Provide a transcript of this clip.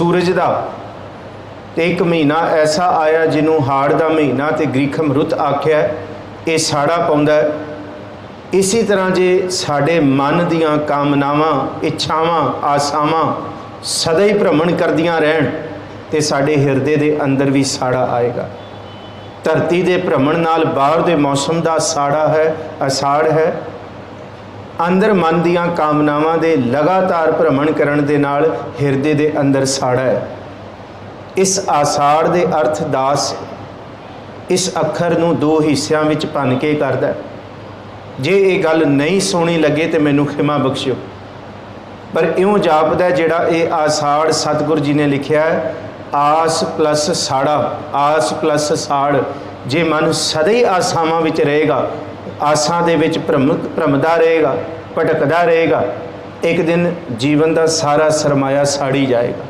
ਸੂਰਜ ਦਾ। ਤੇ ਇੱਕ ਮਹੀਨਾ ਐਸਾ ਆਇਆ ਜਿਹਨੂੰ ਹਾੜ ਦਾ ਮਹੀਨਾ ਤੇ ਗ੍ਰੀਖਮ ਰੁੱਤ ਆਖਿਆ ਇਹ ਸਾੜਾ ਪਾਉਂਦਾ ਹੈ। ਇਸੇ ਤਰ੍ਹਾਂ ਜੇ ਸਾਡੇ ਮਨ ਦੀਆਂ ਕਾਮਨਾਵਾਂ, ਇੱਛਾਵਾਂ, ਆਸਾਵਾਂ ਸਦਾ ਹੀ ਭ੍ਰਮਣ ਕਰਦੀਆਂ ਰਹਿਣ, ਤੇ ਸਾਡੇ ਹਿਰਦੇ ਦੇ ਅੰਦਰ ਵੀ ਸਾੜਾ ਆਏਗਾ। ਧਰਤੀ ਦੇ ਭ੍ਰਮਣ ਨਾਲ ਬਾਹਰ ਦੇ ਮੌਸਮ ਦਾ ਸਾੜਾ ਹੈ, ਅਸਾੜ ਹੈ। ਅੰਦਰ ਮਨ ਦੀਆਂ ਕਾਮਨਾਵਾਂ ਦੇ ਲਗਾਤਾਰ ਭ੍ਰਮਣ ਕਰਨ ਦੇ ਨਾਲ ਹਿਰਦੇ ਦੇ ਅੰਦਰ ਸਾੜਾ ਹੈ। ਇਸ ਆਸਾੜ ਦੇ ਅਰਥ ਦਾਸ ਇਸ ਅੱਖਰ ਨੂੰ ਦੋ ਹਿੱਸਿਆਂ ਵਿੱਚ ਭੰਨ ਕੇ ਕਰਦਾ ਜੇ ਇਹ ਗੱਲ ਨਹੀਂ ਸੋਹਣੀ ਲੱਗੇ ਤੇ ਮੈਨੂੰ ਖਿਮਾ ਬਖਸ਼ਿਓ। ਪਰ ਇਉਂ ਜਾਪਦਾ ਜਿਹੜਾ ਇਹ ਆਸਾੜ ਸਤਿਗੁਰ ਜੀ ਨੇ ਲਿਖਿਆ ਹੈ, ਆਸ ਪਲੱਸ ਸਾੜਾ, ਆਸ ਪਲੱਸ ਸਾੜ। ਜੇ ਮਨ ਸਦਾ ਹੀ ਆਸਾਵਾਂ ਵਿੱਚ ਰਹੇਗਾ ਆਸਾਂ ਦੇ ਵਿੱਚ ਭ੍ਰਮ ਭ੍ਰਮਦਾ ਰਹੇਗਾ, ਭਟਕਦਾ ਰਹੇਗਾ। ਇੱਕ ਦਿਨ ਜੀਵਨ ਦਾ ਸਾਰਾ ਸਰਮਾਇਆ ਸਾੜੀ ਜਾਏਗਾ।